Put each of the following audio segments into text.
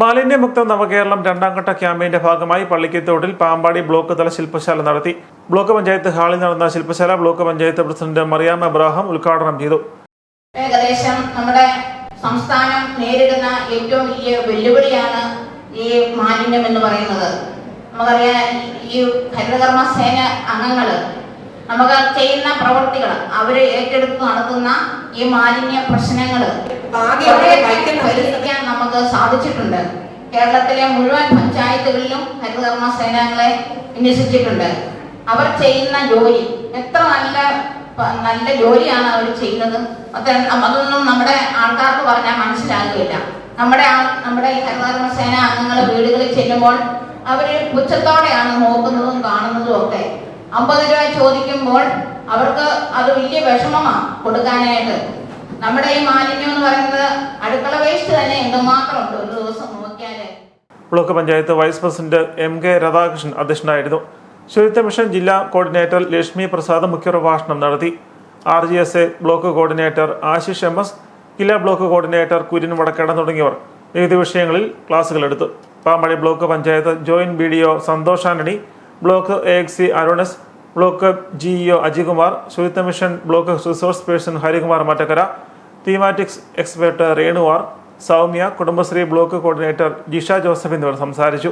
മാലിന്യമുക്ത നവകേരളം രണ്ടാം ഘട്ട ക്യാമ്പയിന്റെ ഭാഗമായി പള്ളിക്കത്തോട്ടിൽ പാമ്പാടി ബ്ലോക്ക് തല ശില്പശാല നടത്തി. ബ്ലോക്ക് പഞ്ചായത്ത് ഹാളിൽ നടന്ന ശില്പശാല ബ്ലോക്ക് പഞ്ചായത്ത് പ്രസിഡന്റ് മറിയാം എബ്രാഹാം ഉദ്ഘാടനം ചെയ്തു. ഏകദേശം നമ്മുടെ സംസ്ഥാനം നേരിടുന്ന ഏറ്റവും വലിയ വെല്ലുവിളിയാണ് ഈ മാലിന്യം എന്ന് പറയുന്നത്. നമുക്കറിയാം ഈ ഹരിതകർമ്മ സേന അംഗങ്ങൾ നമുക്ക് ചെയ്യുന്ന പ്രവൃത്തികൾ അവർ ഏറ്റെടുത്ത് നടത്തുന്ന ഈ മാലിന്യ പ്രശ്നങ്ങൾ പരിഹരിക്കാൻ നമുക്ക് സാധിച്ചിട്ടുണ്ട്. കേരളത്തിലെ മുഴുവൻ പഞ്ചായത്തുകളിലും ഹരിതകർമ്മ സേനകളെ വിന്യസിച്ചിട്ടുണ്ട്. അവർ ചെയ്യുന്ന ജോലി എത്ര നല്ല നല്ല ജോലിയാണ് അവർ ചെയ്യുന്നത്. അത് അതൊന്നും നമ്മുടെ ആൾക്കാർക്ക് പറഞ്ഞാൽ മനസ്സിലാകുകയില്ല. നമ്മുടെ ആ നമ്മുടെ ഹരിതകർമ്മ സേന അംഗങ്ങൾ വീടുകളിൽ ചെല്ലുമ്പോൾ അവർ പുച്ഛത്തോടെയാണ് നോക്കുന്നതും കാണുന്നതും ഒക്കെ. അമ്പത് രൂപ ചോദിക്കുമ്പോൾ അവർക്ക് അത് വലിയ വിഷമമാണ് കൊടുക്കാനായിട്ട്. നമ്മുടെ ഈ മാലിന്യം എന്ന് പറയുന്നത് അടുക്കള വേസ്റ്റ് തന്നെ എന്തുമാത്രമുണ്ട്? ഒരു ദിവസം നോക്കിയാൽ. Block panchayat vice president M K Radhakrishnan അധ്യക്ഷനായിരുന്നു. ശുചിത്വ മിഷൻ ജില്ലാ കോർഡിനേറ്റർ ലക്ഷ്മി പ്രസാദ് മുഖ്യപ്രഭാഷണം നടത്തി. R G S A block coordinator Ashish M S ജില്ലാ ബ്ലോക്ക് കോർഡിനേറ്റർ കുര്യൻ വടക്കേട തുടങ്ങിയവർ വിവിധ വിഷയങ്ങളിൽ ക്ലാസുകൾ എടുത്തു. Pampady block panchayat joint B D O Santhosh Antony block A X C Arun S block G E O Ajikumar Suchitwa mission block resource person Harikumar Mattakkara thematics expert രേണുവാർ Soumya Kudumbashree block coordinator Jisha Joseph എന്നിവർ സംസാരിച്ചു.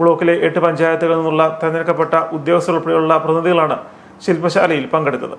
ബ്ലോക്കിലെ എട്ട് പഞ്ചായത്തുകളിൽ നിന്നുള്ള തെരഞ്ഞെടുക്കപ്പെട്ട ഉദ്യോഗസ്ഥർ ഉൾപ്പെടെയുള്ള പ്രതിനിധികളാണ് ശില്പശാലയിൽ പങ്കെടുത്തത്.